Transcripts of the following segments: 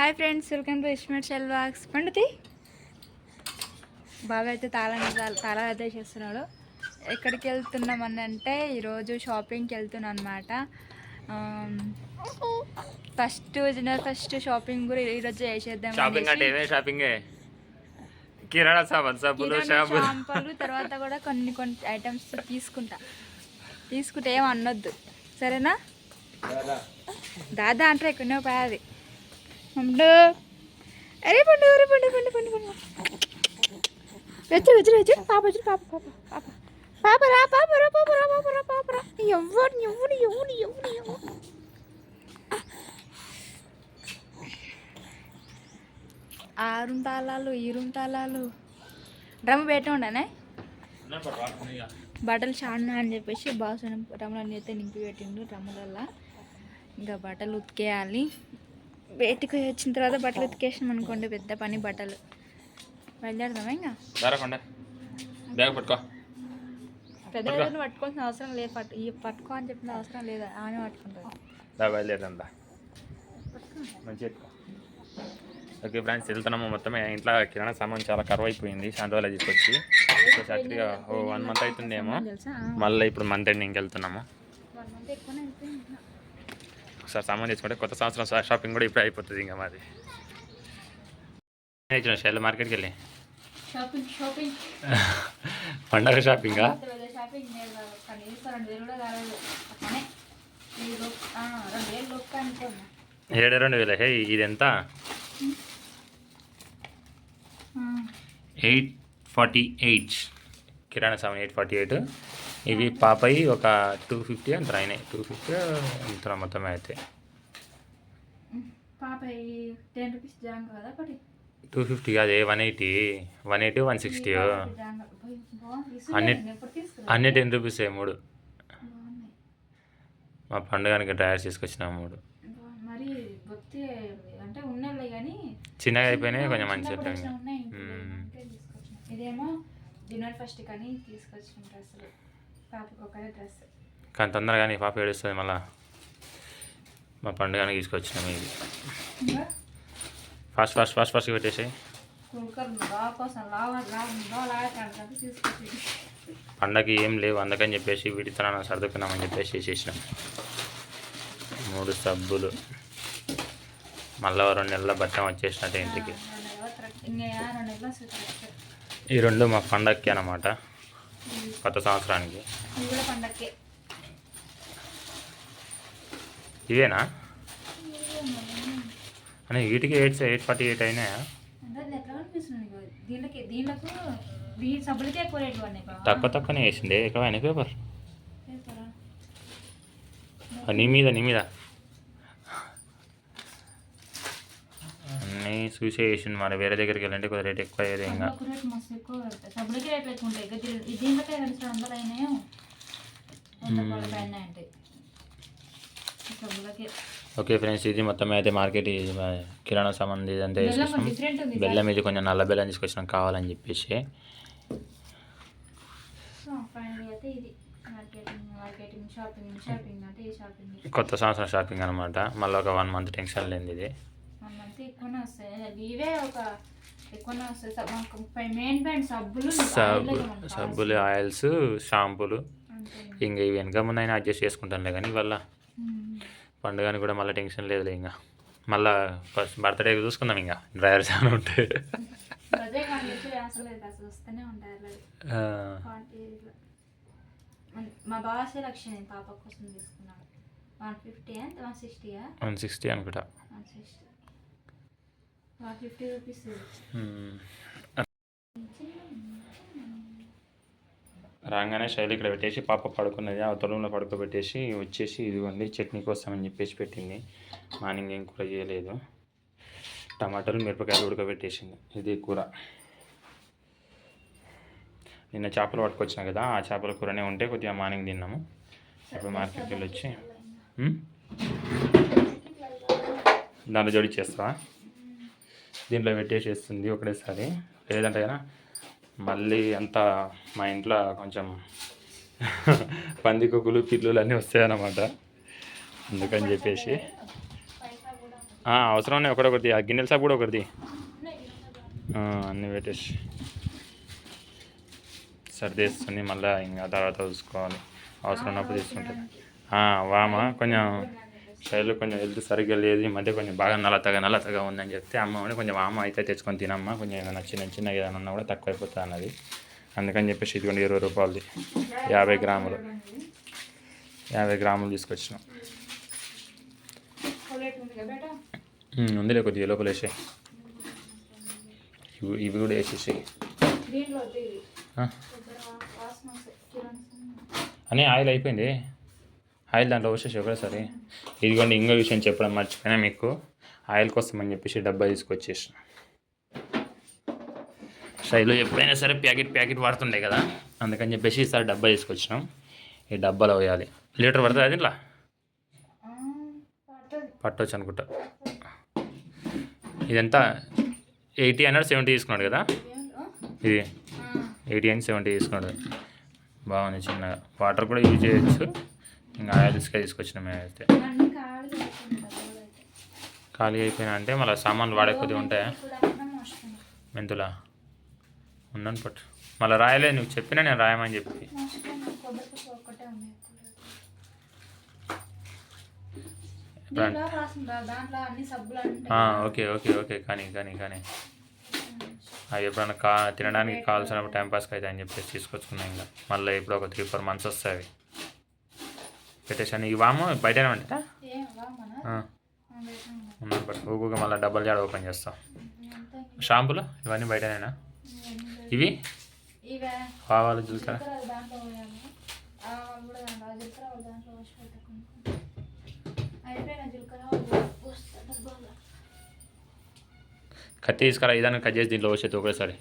Hi friends welcome to ఇస్మెట్ షెల్ బాక్స్ పండుతి? బాగా అయితే తాళం తాళం అయితే చేస్తున్నాడు. ఎక్కడికి వెళ్తున్నామని అంటే ఈరోజు షాపింగ్కి వెళ్తున్నాను అనమాట ఫస్ట్ ఫస్ట్ షాపింగ్ కూడా ఈరోజు చేసేద్దాం షాపింగ్ అంటే ఏమే షాపింగ్? కిరాణా సామాన్ సబ్బులు షాంపులు తర్వాత కూడా కొన్ని కొన్ని ఐటమ్స్ తీసుకుంటా. తీసుకుంటే ఏం అనొద్దు. సరేనా? దాదా. అంటే ఎక్కడో పోయాది పండు అరే పండు అరే పండు పండు పండు పండు వచ్చి వచ్చి వచ్చి పాప వచ్చి పాప పాప పాప పాప రా పాప రా పాప రా పాప రా పాప రా ఎవరు ఎవరు ఎవరు ఎవరు ఎవరు ఆరు తాళాలు ఈరు తాళాలు డ్రమ్ పెట్టి ఉండనే బట్టలు చాడినా అని చెప్పేసి బాసు డ్రమ్ములన్నీ అయితే నింపి పెట్టిండు డ్రమ్ములల్లో ఇంకా బట్టలు ఉతికేయాలి బయటికి వచ్చిన తర్వాత బట్టలు ఉతికేసినాం అనుకోండి పెద్ద పని బట్టలు. బయలుదేరదామా ఇంకా? దారకుండా బ్యాగ్ పట్టుకో. పెద్ద పెద్దలు పట్టుకోవాల్సిన అవసరం లేదు పట్టు ఈ పట్టుకో అని చెప్పిన అవసరం లేదు ఆమె పట్టుకుంటుంది. దా బయలుదేరదాం మంచి ఓకే ఫ్రెండ్స్ వెళ్తున్నాము మొత్తం. ఇంట్లో కిరాణా సామాన్ చాలా కరువు అయిపోయింది శాంతవాళ్ళ తీసుకొచ్చి సో సాటర్డే ఓ వన్ మంత్ అవుతుందేమో. మళ్ళీ ఇప్పుడు మంత్ ఎండింగ్కి వెళ్తున్నాము వన్ మంత్ ఎక్కువనే అయిపోయింది ఒకసారి సామాన్ తీసుకుంటే కొత్త సంవత్సరం షాపింగ్ కూడా ఇప్పుడు అయిపోతుంది ఇంకా మాది. ఇచ్చిన షెల్ మార్కెట్కి వెళ్ళి. పండగ షాపింగా? ఏడు రెండు వేల? హే ఇది ఎంత ఎయిట్ ఫార్టీ ఎయిట్. కిరాణా సామాన్ ఎయిట్ ఫార్టీ ఎయిట్. ఇవి పాపయి ఒక టూ ఫిఫ్టీ అంత అయినాయి టూ ఫిఫ్టీ ఇంత మొత్తం అయితే. టూ ఫిఫ్టీ కాదు one eighty one eighty one sixty అన్ని అన్ని టెన్ రూపీస్ మూడు. మా పండుగనికి డ్రైవర్స్ తీసుకొచ్చిన మూడు. చిన్నగా అయిపోయినాయి కొంచెం. ఇదేమో జనవరి ఫస్ట్ కానీ తీసుకొచ్చిన డ్రెస్సులు డ్రెస్. కానీ తొందరగా నీ పాప ఏడుస్తుంది మళ్ళా. మా పండుగనికి తీసుకొచ్చినాం ఇది. ఫాస్ట్ ఫాస్ట్ ఫాస్ట్ ఫాస్ట్ పెట్టేసి పండగకి ఏం లేవు అందుకని చెప్పేసి వీటితో సర్దుకున్నామని చెప్పేసి చేసేసినాం. మూడు సబ్బులు. మళ్ళీ రెండు నెలల బట్టం వచ్చేసినట్టు ఇంటికి. ఈ రెండు మా పండగకి అన్నమాట. కొత్త సంవత్సరానికి? ఇవేనా? అని వీటికి ఎయిట్ ఎయిట్ ఫార్టీ ఎయిట్ అయినాయా. తక్కువ తక్కువనే వేసిండే ఎక్కువ అయినా పేపర్? నీ మీద నీ మీద. అన్నీ చూసే వేసింది మరి వేరే దగ్గరికి వెళ్ళంటే కొద్దిగా రేట్ ఎక్కువ అయ్యేది ఇంకా. ఓకే ఫ్రెండ్స్ ఇది మొత్తం అయితే మార్కెట్ కిరాణా సామాన్ ఇదంతా బెల్లం తీసుకొచ్చినాం బెల్లం ఇది కొంచెం నల్ల బెల్లం తీసుకొచ్చినాం కావాలని చెప్పేసి. కొత్త సంవత్సరం షాపింగ్ అనమాట మళ్ళీ ఒక వన్ మంత్ టెన్షన్ లేనిది ఇది. ఎక్కువనే వస్తాయి ఇవే ఒక ఎక్కువనే వస్తాయి సబ్- మాకు మెయిన్ బ్రాండ్ సబ్బులు సబ్బు సబ్బులు ఆయిల్స్ షాంపూలు ఇంకా ఇవి వెనక ముందైనా అడ్జస్ట్ చేసుకుంటానులే కానీ ఉమ్. పండుగని కూడా మళ్ళీ టెన్షన్ లేదులే ఇంకా మళ్ళీ ఫస్ట్ బర్త్డే చూసుకుందాం ఇంకా డ్రైవర్స్ అని ఉంటే. మా పాప కోసం తీసుకున్నాను వన్ ఫిఫ్టీ అండ్ వన్ సిక్స్టీయా వన్ సిక్స్టీ అనుకుంటా. One sixty. One fifty rupees రాగానే శైలి ఇక్కడ పెట్టేసి పాప పడుకున్నది. ఆ తొలంలో పడుకోబెట్టేసి వచ్చేసి ఇదిగోండి చట్నీ కోసం అని చెప్పేసి పెట్టింది. మార్నింగ్ ఏం కూర చేయలేదు. టమాటాలు మిరపకాయలు ఉడకబెట్టేసింది. ఇది కూర. నిన్న చేపలు పట్టుకొచ్చినా కదా ఆ చేపల కూరనే ఉంటే కొద్దిగా మార్నింగ్ తిన్నాము. ఇప్పుడు మార్కెట్కి వెళ్ళి వచ్చి దాని జోడి చేస్తావా? దీంట్లో పెట్టేసేస్తుంది ఒకటేసారి. లేదంటే కదా మళ్ళీ అంతా మా ఇంట్లో కొంచెం పందికొక్కులు పిల్లులు అన్నీ వస్తాయన్నమాట. అందుకని చెప్పేసి. పైసా అవసరం ఉన్నాయి ఒకటొకటి ఆ గిన్నెల సాపు కూడా ఒకటి అన్నీ పెట్టేసి. సర్దేస్తుంది మళ్ళీ ఇంకా తర్వాత చూసుకోవాలి. అవసరం ఉన్నప్పుడు తీసుకుంటుంది వామా కొంచెం శైలు కొంచెం హెల్త్ సరిగ్గా లేదు ఈ మధ్య కొంచెం బాగా నల్లతగా నల్లతగా ఉందని చెప్తే అమ్మ కూడా కొంచెం వామ అయితే తెచ్చుకొని తినమ్మా కొంచెం ఏదైనా చిన్న చిన్న ఏదైనా ఉన్నా కూడా తక్కువ అయిపోతుంది అన్నది. అందుకని చెప్పేసి ఇదిగోండి ఇరవై రూపాయలది. యాభై గ్రాములు. యాభై గ్రాములు తీసుకొచ్చినాం. ఉందిలే కొద్దిగా లోపల వేసే. ఇవి ఇవి కూడా వేసేసి? అని ఆయిల్ అయిపోయింది. ఆయిల్ దాంట్లో వచ్చేసి ఒకసారి ఇదిగోండి ఇంకో విషయం చెప్పడం మర్చిపోయినా మీకు. ఆయిల్ కోసం అని చెప్పేసి డబ్బా తీసుకొచ్చేసిన. శైలు ఎప్పుడైనా సరే ప్యాకెట్ ప్యాకెట్ వాడుతుండే కదా. అందుకని చెప్పేసి ఈసారి డబ్బా తీసుకొచ్చినాం. ఈ డబ్బాలో వేయాలి లీటర్ పడుతుంది అది ఇట్లా పట్టవచ్చు అనుకుంటా. ఇదంతా ఎయిటీ హండ్రెడ్ సెవెంటీ తీసుకున్నాడు కదా? ఇది ఎయిటీ అండ్ సెవెంటీ తీసుకున్నాడు. బాగుంది చిన్నగా. వాటర్ కూడా యూజ్ చేయొచ్చు. ఇంకా ఆయిల్స్గా తీసుకొచ్చిన మేమైతే. ఖాళీ అయిపోయినా అంటే మళ్ళీ సామాన్లు వాడే కొద్దిగా ఉంటాయా. మెంతులా? ఉన్నాను పట్టు. మళ్ళీ రాయలే నువ్వు చెప్పినా నేను రాయమని చెప్పి. ఓకే ఓకే ఓకే కానీ కానీ కానీ. అవి ఎప్పుడైనా కా తినడానికి కావాల్సినప్పుడు టైం పాస్కి అయితే అని చెప్పేసి తీసుకొచ్చుకున్నాం ఇంకా. మళ్ళీ ఇప్పుడు ఒక త్రీ ఫోర్ మంత్స్ వస్తాయి పెట్టేసాను ఈ వాము బయటనే ఉంటా ఉన్నాను ఊగుగా మళ్ళీ డబ్బల్ జాడ ఓపెన్ చేస్తాం. షాంపులు? ఇవన్నీ బయటనేనా? ఇవి? ఇవే. ఆవాలు జీలకర్ర పోస్తా డబ్బాలో కత్తి తీసుకురా ఇదాన్ని కట్ చేసి దీంట్లో వచ్చేది ఒకసారి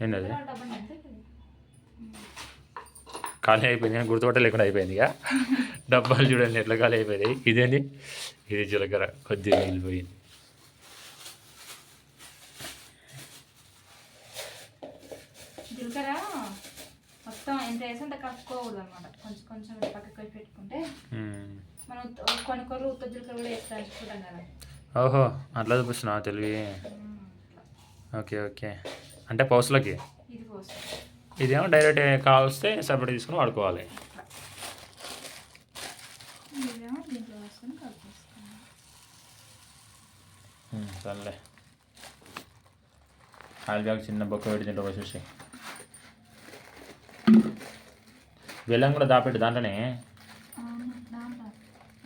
ఏంటి అది డబ్బా ఎంత ఇది? ఖాళీ అయిపోయింది గుర్తుపట్ట లేకుండా అయిపోయింది ఇక. డబ్బాలు చూడండి ఎట్లా ఖాళీ అయిపోయింది ఇదేంటి ఇది జీలకర్ర కొద్దిగా మిగిలిపోయింది జీలకర్ర మొత్తం ఎంత వేసి అంత కలుపుకోకూడదు అనమాట కొంచెం కొంచెం ఇట్లా పక్కకి వచ్చి పెట్టుకుంటే. మ్మ్. మనం ఉత్త- కొన్ని కొర్రలు ఉత్త జీలకర్ర కూడా వేసి దంచుకుంటాం కదా. ఓహో అట్లా చూపిస్తున్నావా తెలివి. Okay okay. అంటే పౌసులకి ఇదేమో డైరెక్ట్ కావస్తే సపరేట్ తీసుకుని వాడుకోవాలి. సర్లే. ఆయిల్ బ్యాగ్ చిన్న బొక్క పెట్టి దీంట్లో వచ్చేసి బెల్లం కూడా దాపెట్టి దాంట్లోనే.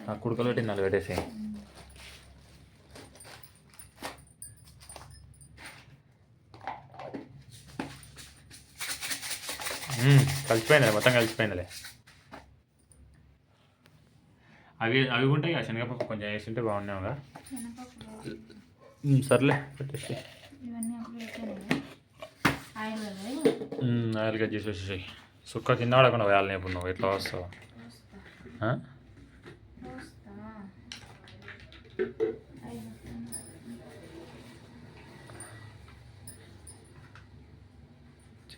ఆ కుడుకలు పెట్టి నాలుగు పెట్టేసి మ్మ్, కలిసిపోయిందిలే మొత్తం కలిసిపోయిందిలే అవి అవి ఉంటాయి కదా శనగపప్పు కొంచెం వేసింటే బాగున్నావుగా శనగపప్పు సర్లే పెట్టేసి వేసాను ఆయిల్ కదా కట్ చేసి వచ్చేసాయి. సుక్క కింద పడకుండా వేయాలి ఇప్పుడు నువ్వు ఎట్లా వస్తావు పోస్తా ఆ? పోస్తా ఆయిల్ వేస్తాను.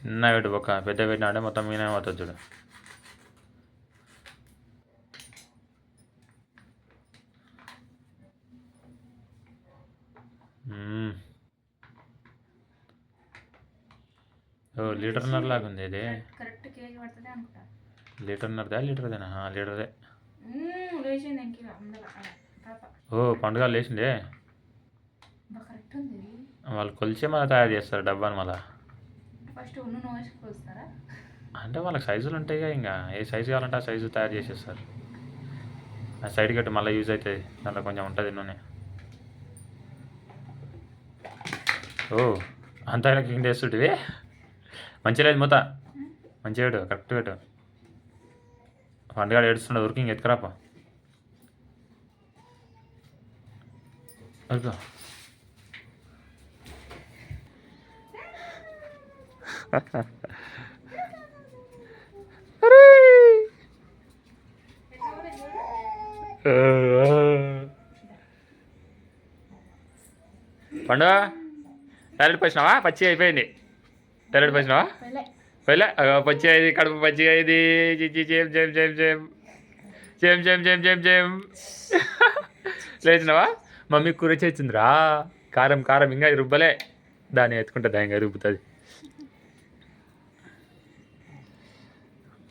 చిన్న పెట్టు ఒక పెద్ద పెట్టినాడే మొత్తం మీనే పోతుంది చూడు. ఓ లీటర్న్నర లాగా ఉంది ఇది. లీటర్న్నరదా లీటర్దేనా లీటర్దే ఓ పండుగ ఇది. వాళ్ళు కొలిచే మళ్ళీ తయారు చేస్తారు డబ్బాని మళ్ళీ. ఫస్ట్ ఉన్ను నోసి అంటే వాళ్ళకి సైజులు ఉంటాయి ఇంకా. ఏ సైజు కావాలంటే ఆ సైజు తయారు చేసేస్తారు ఆ సైడ్ కట్టి మళ్ళీ యూజ్ అవుతుంది దాంట్లో కొంచెం ఉంటుంది నూనె. ఓ అంతా క్లీన్ వేస్తుంటివి? మంచిగా లేదు మూత. మంచిగా పెట్టు కరెక్ట్ పెట్టు. వంటగాడు ఏడుస్తుండే వర్కింగ్ ఎత్తుకురాపా. ఊరుకో. పండు టాయిలెట్ పోసినావా? పచ్చి అయిపోయింది. టాయిలెట్ పోసినావా? వెళ్ళే వెళ్ళా పచ్చి అయింది కడుపు పచ్చి అయింది. చిచ్చి చేం చేం చేం చేం చేం. చేం చేం చేం చేం లేచినావా? మమ్మీ కూర చేసిందిరా. కారం కారం ఇంకా రుబ్బలే. దాన్ని ఎత్తుకుంటుంది ఇంకా రుబ్బుతుంది.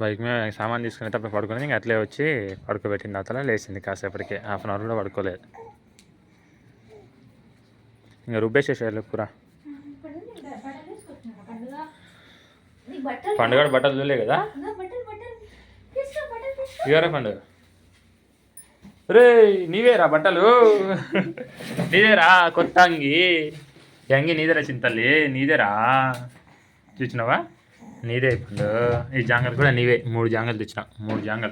బైక్ మీద సామాన్ తీసుకుని తప్ప పడుకుని ఇంకా అట్లే వచ్చి పడుకోబెట్టిన తర్వాత లేచింది కాసేపటికి. హాఫ్ అన్ అవర్ కూడా పడుకోలేదు. ఇంకా రుబ్బేసేసారు కూర. పండుగ బట్టలు చూడలే కదా? ఇవరా పండుగ? రే నీవేరా బట్టలు? నీదేరా కొత్త అంగి అంగి నీదేరా చింతల్లి? నీదేరా? చూసినావా? నీదే పండు ఈ జాంగలు కూడా నీవే. మూడు జాంగలు తెచ్చిన. మూడు జాంగలు.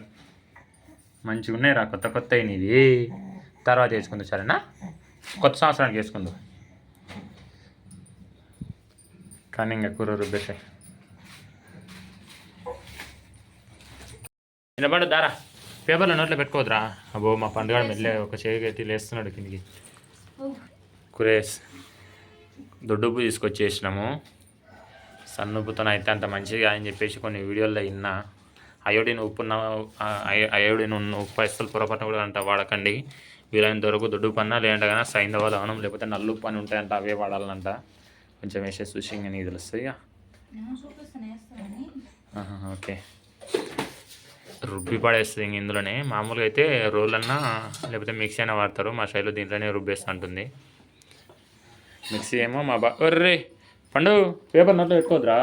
మంచిగా ఉన్నాయిరా కొత్త కొత్త నీది తర్వాత వేసుకుంది సరేనా? కొత్త సంవత్సరానికి వేసుకుందు. కానీ ఇంకా కూర రుబ్బేసే. నిలబడు దారా. పేపర్లో నోట్లో పెట్టుకోవద్దురా. అబ్బో మా పండుగ మెల్లే ఒక ఎత్తి లేస్తున్నాడు కిందికి. కురేస్. దొడ్డుప్పు తీసుకొచ్చేసినాము. సన్నుపుతో అయితే అంత మంచిగా అని చెప్పేసి కొన్ని వీడియోల్లో విన్నా అయోడిన్ ఉప్పు అయోడిన్ ఉన్న ఉప్పు అసలు పొరపాటున కూడా అంట వాడకండి. వీలైనంత వరకు దొడ్డు పన్న లేదంటే కానీ సైంధవ లవణం లేకపోతే నల్లు అని ఉంటాయంట అవే వాడాలంట. కొంచెం వేసేసి చూసి ఇంకా. నీకు తెలుస్తుంది ఇక ఆహా, ఓకే. రుబ్బి పడేస్తుంది ఇంక ఇందులోనే. మామూలుగా అయితే రోల్ అన్నా లేకపోతే మిక్సీ అయినా వాడతారు. మా శైలు దీంట్లోనే రుబ్బేస్తా ఉంటుంది మిక్సీ ఏమో మా బా ఒర్రే! పండు పేపర్ నోట్లో పెట్టుకోద్రా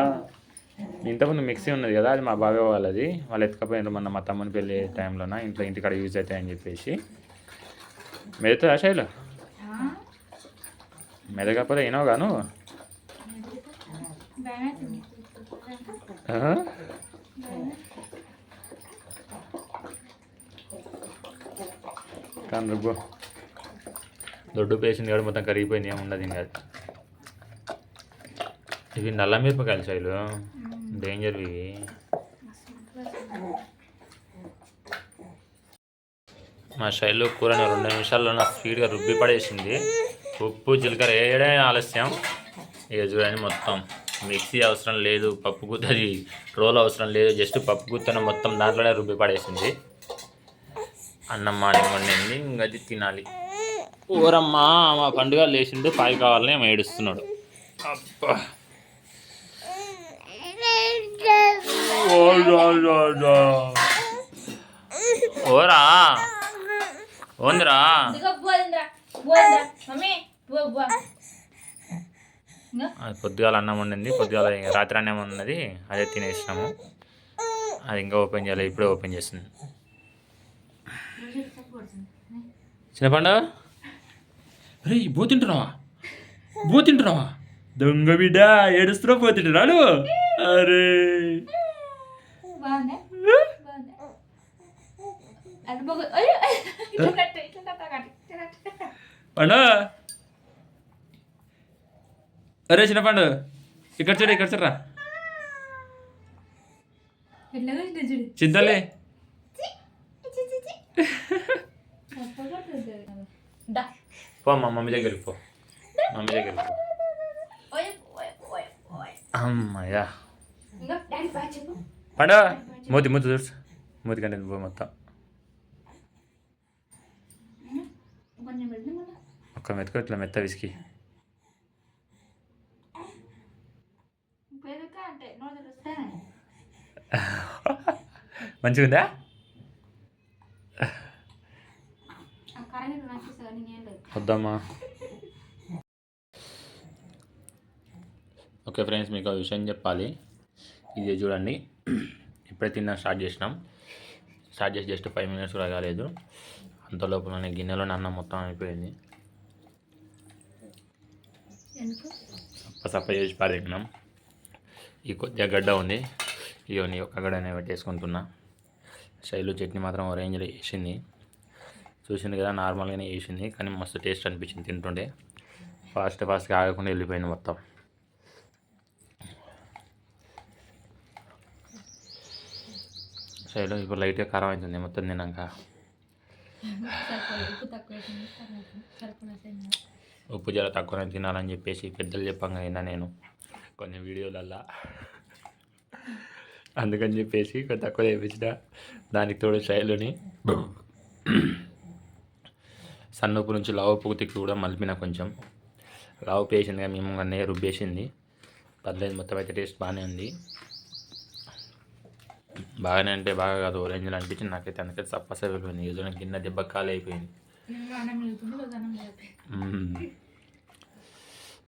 ఇంతకుముందు మిక్సీ ఉన్నది కదా అది మా బాబాయ్ వాళ్ళది. వాళ్ళు ఎత్తుకపోయినారు మొన్న మా తమ్ముని పెళ్ళి టైంలోన ఇంట్లో ఇంటికాడ యూజ్ అవుతాయని చెప్పేసి. మెదుతుందా శైలు మెదకపోతే అయినావు గాను కానీ రుబ్బు దొడ్డు పేసింది కూడా మొత్తం కరిగిపోయింది ఏముండదు ఉండదు ఇంకా. ఇవి నల్ల మిరపకాయలు శైలు డేంజర్ ఇవి మా శైలు కూరని రెండు నిమిషాల్లో స్పీడ్గా రుబ్బి పడేసింది. ఉప్పు జీలకర్ర వేయడమే ఆలస్యం. ఇక చూడండి మొత్తం. మిక్సీ అవసరం లేదు పప్పు గుత్తది రోల్ అవసరం లేదు. జస్ట్ పప్పు గుత్తను మొత్తం దాంట్లోనే రుబ్బి పడేసింది. అన్నం మార్నింగ్ వండింది. ఇంకా అది తినాలి. ఊరమ్మా మా పండుగ లేచిండు పాయి కావాలని ఏడుస్తున్నాడు. అబ్బా ఓ రా రా రా. ఓరా ఓందిరా అది పొద్దుగాల అన్నం వండింది. పొద్దుగాల రాత్రి అన్నం ఉన్నది అదే తినేసినాము. అది ఇంకా ఓపెన్ చేయాలి. ఇప్పుడే ఓపెన్ చేస్తుంది. చిన్న పండు అరే బో తింటున్నావా? బో తింటున్నావా? దొంగ బిడ్డ ఏడుస్తున్నావు? పండు. అరే చిన్న పండు. ఇక్కడ చూడు ఇక్కడ చూడరా. చింతలే పో మా మమ్మీ దగ్గరికి పో. మమ్మీ దగ్గరికి పో. అమ్మయ్యా. పండ మోతి మూతి చూడు మూతి కంటే మొత్తం ఒక్క మెతుకు ఇట్లా మెత్త విసికి మంచిగుందా వద్దమ్మా ఓకే ఫ్రెండ్స్ మీకు ఒక విషయం చెప్పాలి ఇది చూడండి. ఇప్పుడే తిన్నా స్టార్ట్ చేసినాం. స్టార్ట్ చేసి జస్ట్ ఫైవ్ మినిట్స్ కూడా కాలేదు. అంత లోపల గిన్నెలోనే అన్నం మొత్తం అయిపోయింది. సప్ప సప్ప చేసి పారేసినాం. ఈ కొద్దిగా గడ్డ ఉంది. ఇవన్నీ ఒక్క గడ్డనే పెట్టేసుకుంటున్నా. శైలు చట్నీ మాత్రం రేంజ్లో వేసింది చూసింది కదా నార్మల్గానే వేసింది కానీ మస్తు టేస్ట్ అనిపించింది తింటుండే ఫాస్ట్ ఫాస్ట్గా ఆగకుండా వెళ్ళిపోయింది మొత్తం. శైలు ఇప్పుడు లైట్గా కారం అవుతుంది మొత్తం తిన్నాక. ఉప్పు జర తక్కువనే తినాలని చెప్పేసి పెద్దలు చెప్పంగా అయినా నేను కొన్ని వీడియోలల్లో. అందుకని చెప్పేసి తక్కువ చేయించిన దానికి తోడు శైలుని. సన్నుపు నుంచి లావు పూతికి కూడా మలిపిన కొంచెం. లావు పేసింది కదా మేము అన్నయ్య రుబ్బేసింది. పర్లేదు మొత్తం అయితే టేస్ట్ బాగానే ఉంది. బాగానే అంటే బాగా కాదు. ఓరెంజ్లు అనిపించింది నాకైతే. అందుకని సప్పస వెళ్ళిపోయింది ఏదో కింద దెబ్బ ఖాళీ అయిపోయింది.